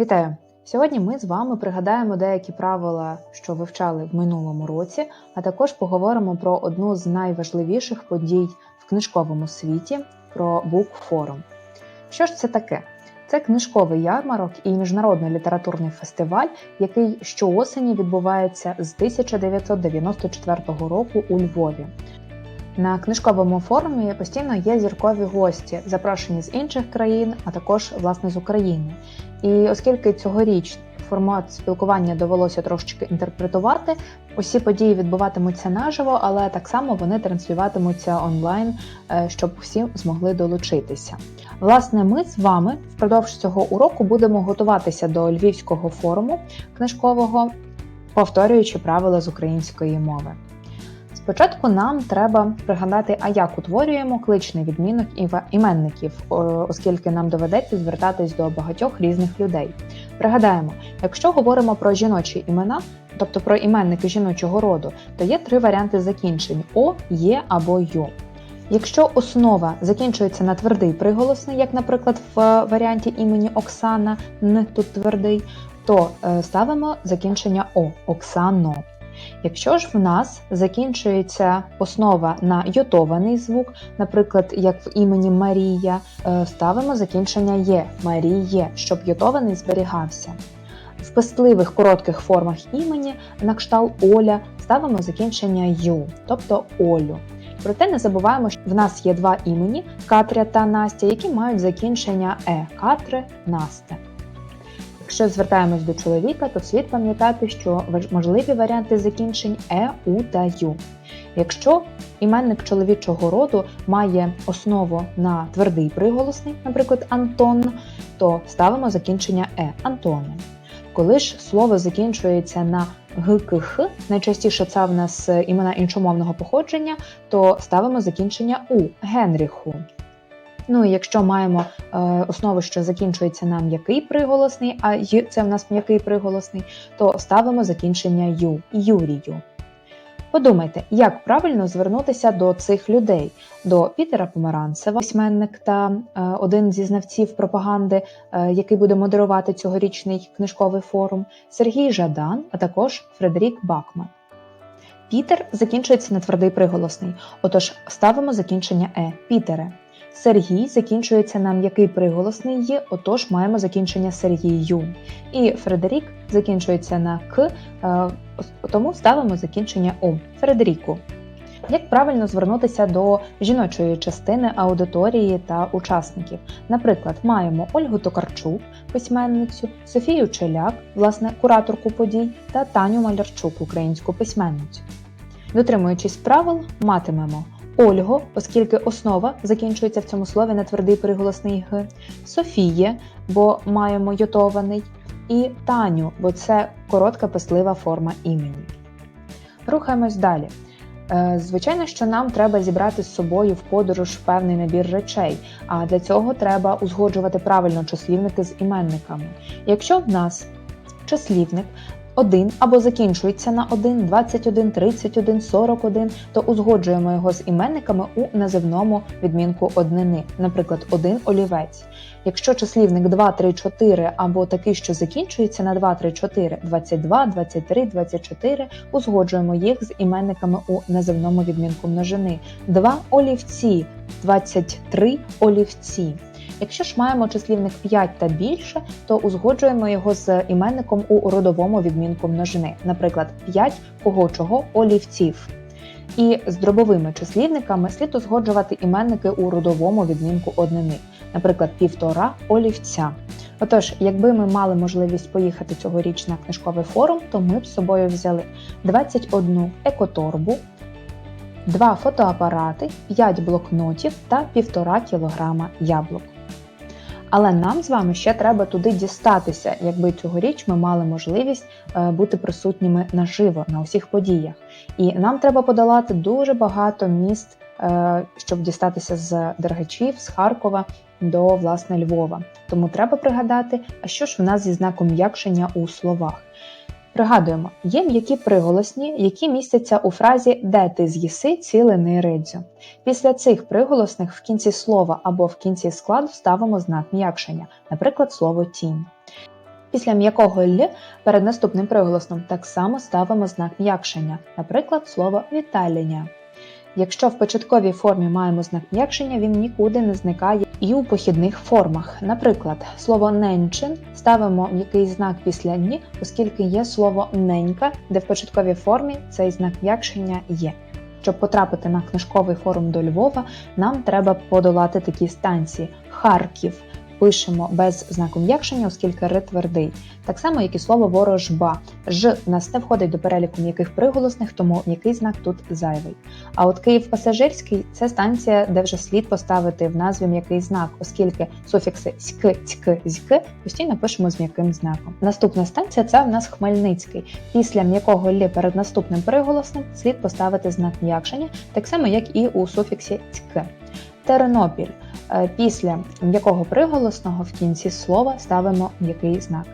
Вітаю! Сьогодні ми з вами пригадаємо деякі правила, що вивчали в минулому році, а також поговоримо про одну з найважливіших подій в книжковому світі про букфорум. Що ж це таке? Це книжковий ярмарок і міжнародний літературний фестиваль, який щоосені відбувається з 1994 року у Львові. На книжковому форумі постійно є зіркові гості, запрошені з інших країн, а також власне з України. І оскільки цьогоріч формат спілкування довелося трошечки інтерпретувати, усі події відбуватимуться наживо, але так само вони транслюватимуться онлайн, е, щоб всі змогли долучитися. Власне, ми з вами впродовж цього уроку будемо готуватися до львівського форуму книжкового, повторюючи правила з української мови. Спочатку нам треба пригадати, а як утворюємо кличний відмінок іменників, оскільки нам доведеться звертатись до багатьох різних людей. Пригадаємо, якщо говоримо про жіночі імена, тобто про іменники жіночого роду, то є три варіанти закінчень О, Є або Ю. Якщо основа закінчується на твердий приголосний, як, наприклад, в варіанті імені Оксана, не тут твердий, то е, ставимо закінчення О Оксано. Якщо ж в нас закінчується основа на йотований звук, наприклад, як в імені Марія, е, ставимо закінчення Є Маріє, щоб йотований зберігався. В пестливих коротких формах імені на кшталт Оля ставимо закінчення Ю, тобто Олю. Проте не забуваємо, що в нас є два імені Катря та Настя, які мають закінчення Е Катре Насте. Якщо звертаємось до чоловіка, то слід пам'ятати, що можливі варіанти закінчень е, у та ю. Якщо іменник чоловічого роду має основу на твердий приголосний, наприклад, Антон, то ставимо закінчення е Антоне. Коли ж слово закінчується на ГКХ, найчастіше це в нас імена іншомовного походження, то ставимо закінчення у Генріху. Ну і якщо маємо е, основу, що закінчується на м'який приголосний, а й це в нас м'який приголосний, то ставимо закінчення ю Юрію. Подумайте, як правильно звернутися до цих людей, до Пітера Помаранцева, письменник та е, один зі знавців пропаганди, е, який буде модерувати цьогорічний книжковий форум, Сергій Жадан, а також Фредерік Бакман. Пітер закінчується на твердий приголосний, отож ставимо закінчення Е Пітере. Сергій закінчується на м'який приголосний «й», отож маємо закінчення Сергію. І Фредерік закінчується на К, е, тому ставимо закінчення У Фредеріку. Як правильно звернутися до жіночої частини аудиторії та учасників? Наприклад, маємо Ольгу Токарчук, письменницю, Софію Челяк, власне, кураторку подій, та Таню Малярчук, українську письменницю. Дотримуючись правил, матимемо Ольго, оскільки основа закінчується в цьому слові на твердий приголосний г, Софіє, бо маємо йотований, і Таню, бо це коротка пислива форма імені. Рухаємось далі. Е, звичайно, що нам треба зібрати з собою в подорож певний набір речей, а для цього треба узгоджувати правильно числівники з іменниками. Якщо в нас числівник 1 або закінчується на 1, 21, 31, 41, то узгоджуємо його з іменниками у називному відмінку однини, наприклад, 1 олівець. Якщо числівник 2, 3, 4 або такий, що закінчується на 2, 3, 4, 22, 23, 24, узгоджуємо їх з іменниками у називному відмінку множини. 2 олівці, 23 олівці. Якщо ж маємо числівник 5 та більше, то узгоджуємо його з іменником у родовому відмінку множини, наприклад, 5 кого чого олівців. І з дробовими числівниками слід узгоджувати іменники у родовому відмінку однини, наприклад, півтора олівця. Отож, якби ми мали можливість поїхати цьогоріч на книжковий форум, то ми б з собою взяли 21 екоторбу, 2 фотоапарати, 5 блокнотів та 1,5 кг яблук. Але нам з вами ще треба туди дістатися, якби цьогоріч ми мали можливість е, бути присутніми наживо на усіх подіях. І нам треба подолати дуже багато міст, е, щоб дістатися з Дергачів, з Харкова до власне Львова. Тому треба пригадати, а що ж в нас зі знаком м'якшення у словах. Пригадуємо, є м'які приголосні, які містяться у фразі Де ти з'їси цілий ридзю. Після цих приголосних в кінці слова або в кінці складу ставимо знак м'якшення, наприклад, слово тінь. Після м'якого л перед наступним приголосним так само ставимо знак м'якшення, наприклад, слово віталення. Якщо в початковій формі маємо знак м'якшення, він нікуди не зникає і у похідних формах. Наприклад, слово ненчин ставимо м'який знак після ні, оскільки є слово ненька, де в початковій формі цей знак м'якшення є. Щоб потрапити на книжковий форум до Львова, нам треба подолати такі станції: Харків. Пишемо без знаку м'якшення, оскільки ри твердий. Так само, як і слово ворожба. Ж нас не входить до переліку м'яких приголосних, тому м'який знак тут зайвий. А от Київ пасажирський це станція, де вже слід поставити в назві м'який знак, оскільки суфікси ськ, цьк, зьк постійно пишемо з м'яким знаком. Наступна станція це в нас Хмельницький. Після м'якого лі перед наступним приголосним слід поставити знак м'якшення, так само як і у суфіксі цьк. Тернопіль. Е, Після м'якого приголосного в кінці слова ставимо м'який знак.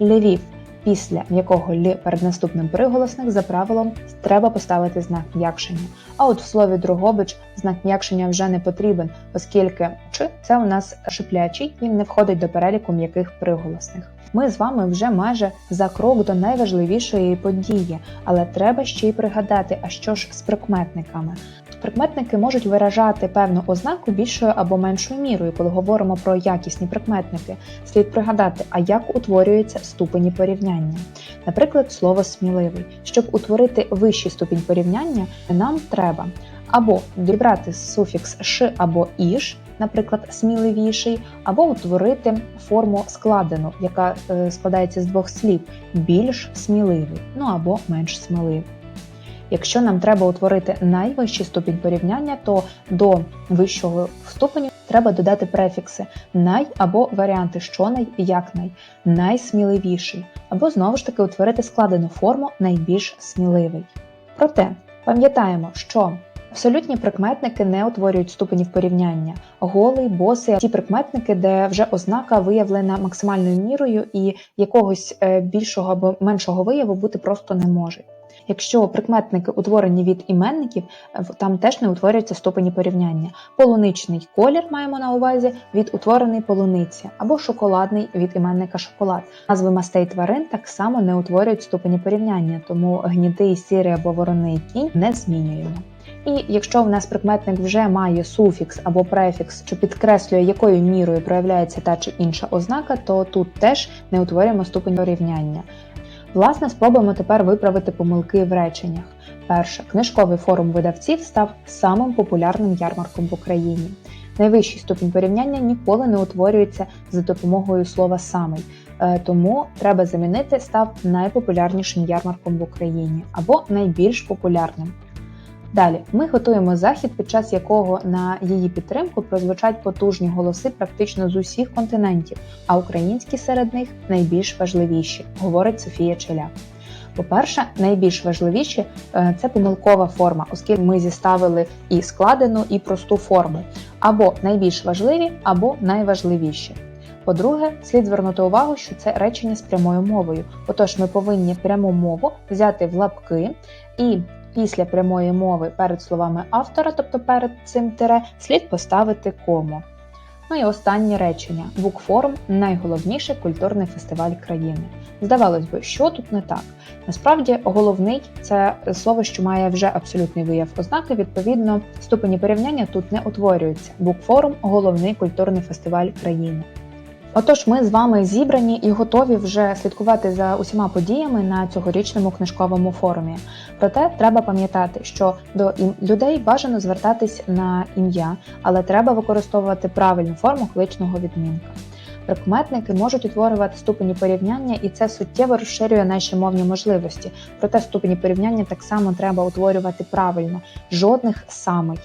Львів. Після м'якого лі перед наступним приголосних за правилом треба поставити знак м'якшення. А от в слові Другобич знак м'якшення вже не потрібен, оскільки чи це у нас шиплячий, він не входить до переліку м'яких приголосних. Ми з вами вже майже за крок до найважливішої події, але треба ще й пригадати, а що ж з прикметниками. Прикметники можуть виражати певну ознаку більшою або меншою мірою, коли говоримо про якісні прикметники. Слід пригадати, а як утворюються ступені порівняння. Наприклад, слово сміливий. Щоб утворити вищий ступінь порівняння, нам треба або дібрати суфікс ш або іш, наприклад, сміливіший, або утворити форму складену, яка е, складається з двох слів більш сміливий, ну або менш сміливий. Якщо нам треба утворити найвищий ступінь порівняння, то до вищого ступеню треба додати префікси най або варіанти що най, як най, найсміливіший, або знову ж таки утворити складену форму найбільш сміливий. Проте пам'ятаємо, що Абсолютні прикметники не утворюють ступенів порівняння. Голий, босий, ті прикметники, де вже ознака виявлена максимальною мірою, і якогось е, більшого або меншого вияву бути просто не може. Якщо прикметники утворені від іменників, е, там теж не утворюються ступені порівняння. Полуничний колір маємо на увазі від утворений полуниці, або шоколадний від іменника шоколад. Назви мастей тварин так само не утворюють ступені порівняння, тому гнітий, сірий або вороний кінь не змінюємо. І якщо в нас прикметник вже має суфікс або префікс, що підкреслює, якою мірою проявляється та чи інша ознака, то тут теж не утворюємо ступень порівняння. Власне, спробуємо тепер виправити помилки в реченнях. Перше, книжковий форум видавців став самим популярним ярмарком в Україні. Найвищий ступінь порівняння ніколи не утворюється за допомогою слова самий, Е, тому треба замінити став найпопулярнішим ярмарком в Україні або найбільш популярним. Далі ми готуємо захід, під час якого на її підтримку прозвучать потужні голоси практично з усіх континентів, а українські серед них найбільш важливіші, говорить Софія Челяк. По-перше, найбільш важливіші е, це помилкова форма, оскільки ми зіставили і складену, і просту форму, або найбільш важливі, або найважливіші. По-друге, слід звернути увагу, що це речення з прямою мовою. Отож, ми повинні пряму мову взяти в лапки і після прямої мови перед словами автора, тобто перед цим тире, слід поставити кому. Ну і останнє речення: Букфорум найголовніший культурний фестиваль країни. Здавалось би, що тут не так. Насправді, головний це слово, що має вже абсолютний вияв ознаки. Відповідно, ступені порівняння тут не утворюються. Букфорум головний культурний фестиваль країни. Отож, ми з вами зібрані і готові вже слідкувати за усіма подіями на цьогорічному книжковому форумі. Проте треба пам'ятати, що до людей бажано звертатись на ім'я, але треба використовувати правильну форму кличного відмінка. Прикметники можуть утворювати ступені порівняння, і це суттєво розширює наші мовні можливості. Проте ступені порівняння так само треба утворювати правильно, жодних самий.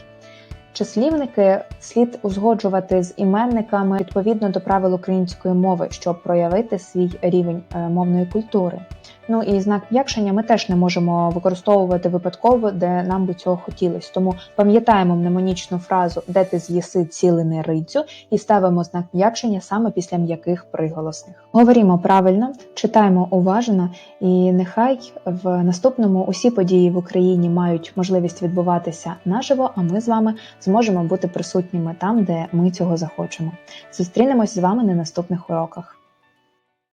Числівники слід узгоджувати з іменниками відповідно до правил української мови, щоб проявити свій рівень е, мовної культури. Ну і знак м'якшення ми теж не можемо використовувати випадково, де нам би цього хотілося. Тому пам'ятаємо мнемонічну фразу де ти з'їси цілини рицю і ставимо знак м'якшення саме після м'яких приголосних. Говоримо правильно, читаємо уважно, і нехай в наступному усі події в Україні мають можливість відбуватися наживо. А ми з вами зможемо бути присутніми там, де ми цього захочемо. Зустрінемось з вами на наступних уроках.